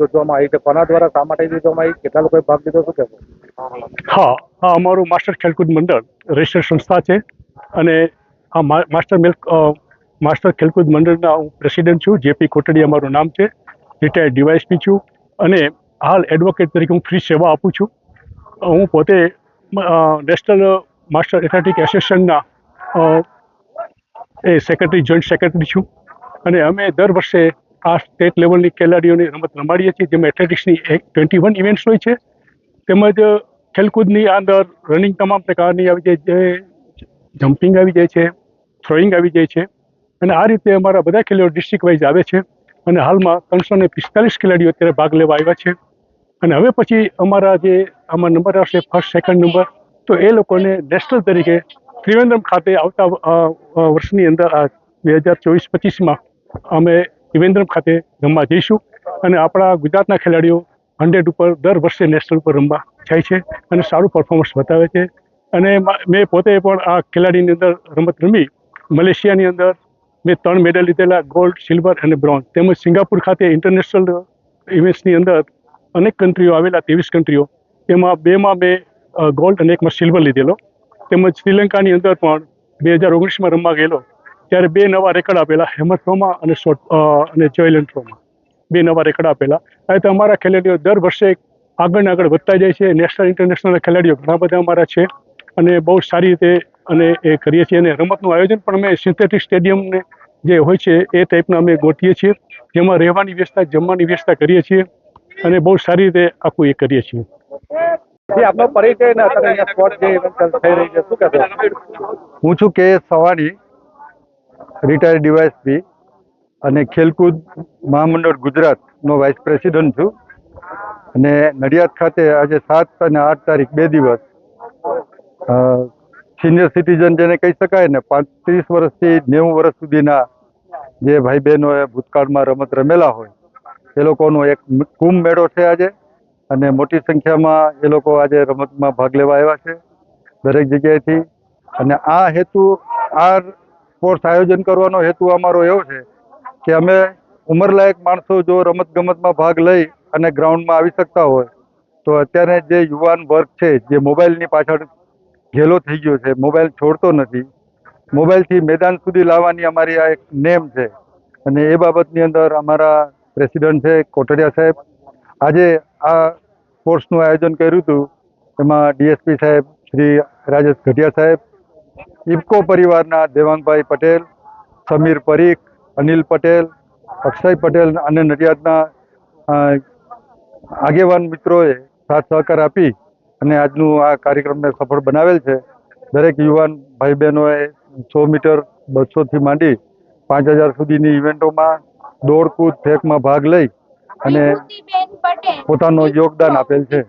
યોજવામાં આવી છે. દ્વારા, શા આવી, કેટલા લોકોએ ભાગ લીધો હા આ અમારું માસ્ટર ખેલકૂદ મંડળ રજિસ્ટર સંસ્થા છે. અને આ માસ્ટર મિલ્ક માસ્ટર ખેલકૂદ મંડળના હું પ્રેસિડેન્ટ છું જેપી કોટડી અમારું નામ છે. રિટાયર્ડ ડીવાયસપી છું. અને હાલ એડવોકેટ તરીકે હું ફ્રી સેવા આપું છું. હું પોતે નેશનલ માસ્ટર એથ્લેટિક એસોસિએશનના એ સેક્રેટરી જોઈન્ટ સેક્રેટરી છું. અને અમે દર વર્ષે આ સ્ટેટ લેવલની ખેલાડીઓની રમત રમાડીએ છીએ, જેમાં એથ્લેટિક્સની એક ટ્વેન્ટી વન ઇવેન્ટ્સ હોય છે. તેમજ ખેલકૂદની અંદર રનિંગ તમામ પ્રકારની આવી જાય છે જમ્પિંગ આવી જાય છે થ્રોઈંગ આવી જાય છે. અને આ રીતે અમારા બધા ખેલાડીઓ ડિસ્ટ્રિક્ટ વાઇઝ આવે છે. અને હાલમાં ત્રણસો ને પિસ્તાલીસ ખેલાડીઓ અત્યારે ભાગ લેવા આવ્યા છે. અને હવે પછી અમારા જે, આમાં નંબર આવશે ફર્સ્ટ સેકન્ડ નંબર તો એ લોકોને નેશનલ તરીકે ત્રિવેન્દ્રમ ખાતે આવતા વર્ષની અંદર બે હજાર ચોવીસ પચીસમાં અમે ત્રિવેન્દ્રમ ખાતે રમવા જઈશું અને આપણા ગુજરાતના ખેલાડીઓ હંડ્રેડ ઉપર દર વર્ષે નેશનલ ઉપર રમવા જાય છે અને સારું પરફોર્મન્સ બતાવે છે. અને મેં પોતે પણ આ ખેલાડીની અંદર રમત રમી. મલેશિયાની અંદર મેં ત્રણ મેડલ લીધેલા ગોલ્ડ સિલ્વર અને બ્રોન્ઝ તેમજ સિંગાપુર ખાતે ઇન્ટરનેશનલ ઇવેન્ટ્સની અંદર અનેક કન્ટ્રીઓ આવેલા, ત્રેવીસ કન્ટ્રીઓ એમાં બેમાં મેં ગોલ્ડ અને એકમાં સિલ્વર લીધેલો. તેમજ શ્રીલંકાની અંદર પણ બે હજાર ઓગણીસમાં રમવા ગયેલો, ત્યારે બે નવા રેકર્ડ આપેલા હેમર થ્રોમાં અને શોર્ટ અને જોયલન થ્રોમાં બે નવા રેકર્ડ આપેલા. આ રીતે અમારા ખેલાડીઓ દર વર્ષે આગળ આગળ વધતા જાય છે. નેશનલ ઇન્ટરનેશનલ ખેલાડીઓ ઘણા બધા અમારા છે અને બહુ સારી રીતે અને એ કરીએ છીએ. અને રમતનું આયોજન પણ અમે સિન્થેટિક સ્ટેડિયમને જે હોય છે એ ટાઈપના અમે ગોઠવીએ છીએ. જેમાં રહેવાની વ્યવસ્થા, જમવાની વ્યવસ્થા કરીએ છીએ અને બહુ સારી રીતે આખું એ કરીએ છીએ. હું છું કે સવાણી રિટાયર્ડ ડીવાયસપી અને ખેલકૂદ મહામંડળ ગુજરાતનો વાઇસ પ્રેસિડન્ટ છું. અને નડિયાદ ખાતે આજે સાત અને આઠ તારીખ બે દિવસ સિનિયર સિટીઝન જેને કહી શકાય ને, પાંત્રીસ વર્ષથી નેવું વર્ષ સુધીના જે ભાઈ બહેનોએ ભૂતકાળમાં રમત રમેલા હોય, એ લોકોનો એક કુંભ મેળો છે આજે. અને મોટી સંખ્યામાં એ લોકો આજે રમતમાં ભાગ લેવા આવ્યા છે, દરેક જગ્યાએથી. અને આ હેતુ, આ સ્પોર્ટ્સ આયોજન કરવાનો હેતુ અમારો એવો છે કે અમે ઉંમરલાયક માણસો જો રમત ગમતમાં ભાગ લઈ અને ગ્રાઉન્ડમાં આવી શકતા હોય, તો અત્યારે જે યુવાન વર્ગ છે, જે મોબાઈલની પાછળ ઘેલો થઈ ગયો છે, મોબાઈલ છોડતો નથી. મોબાઈલથી મેદાન સુધી લાવવાની અમારી આ એક નેમ છે. અને એ બાબતની અંદર અમારા પ્રેસિડન્ટ છે કોટડિયા સાહેબ. આજે આ સ્પોર્ટ્સનું આયોજન કર્યું હતું, એમાં ડીએસપી સાહેબ શ્રી રાજેશ ઘટિયા સાહેબ ઇફકો પરિવારના દેવાંગભાઈ પટેલ, સમીર પરીખ, અનિલ પટેલ, અક્ષય પટેલ અને નડિયાદના આગેવાન મિત્રોએ સાથ સહકાર આપી અને આજનું આ કાર્યક્રમને સફળ બનાવેલ છે. દરેક યુવાન ભાઈ બહેનોએ સો મીટર બસોથી માંડી પાંચ હજાર સુધીની ઇવેન્ટોમાં દોડ કૂદ ફેંકમાં ભાગ લઈ અને પોતાનું યોગદાન આપેલ છે.